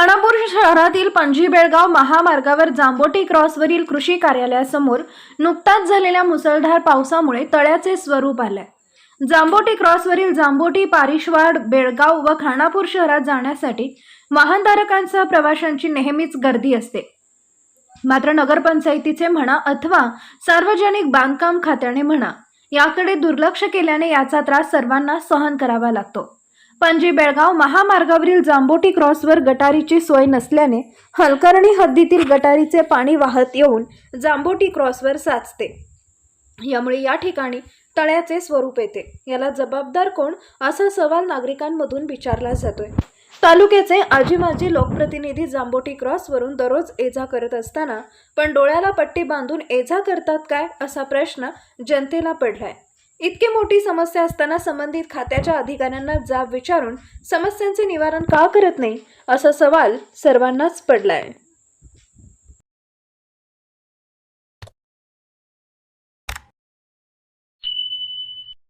खानापूर शहरातील पणजी बेळगाव महामार्गावर जांबोटी क्रॉसवरील कृषी कार्यालयासमोर नुकताच झालेल्या मुसळधार पावसामुळे तळ्याचे स्वरूप आलंय. जांबोटी क्रॉसवरील जांबोटी पारिशवाड बेळगाव व खानापूर शहरात जाण्यासाठी वाहनधारकांसह प्रवाशांची नेहमीच गर्दी असते. मात्र नगरपंचायतीचे म्हणा अथवा सार्वजनिक बांधकाम खात्याने म्हणा याकडे दुर्लक्ष केल्याने याचा त्रास सर्वांना सहन करावा लागतो. पणजी बेळगाव महामार्गावरील जांबोटी क्रॉसवर गटारीची सोय नसल्याने हलकर्णी हद्दीतील गटारीचे पाणी वाहत येऊन जांबोटी क्रॉसवर साचते. यामुळे या ठिकाणी तळ्याचे स्वरूप येते. याला जबाबदार कोण? असा सवाल नागरिकांमधून विचारला जातोय. तालुक्याचे आजीमाजी लोकप्रतिनिधी जांबोटी क्रॉसवरून दररोज एजा करत असताना पण डोळ्याला पट्टी बांधून एजा करतात काय? असा प्रश्न जनतेला पडलाय. इतकी मोठी समस्या असताना संबंधित खात्याच्या अधिकाऱ्यांना जाब विचारून समस्यांचे निवारण का करत नाही असा सवाल सर्वांनाच पडलाय.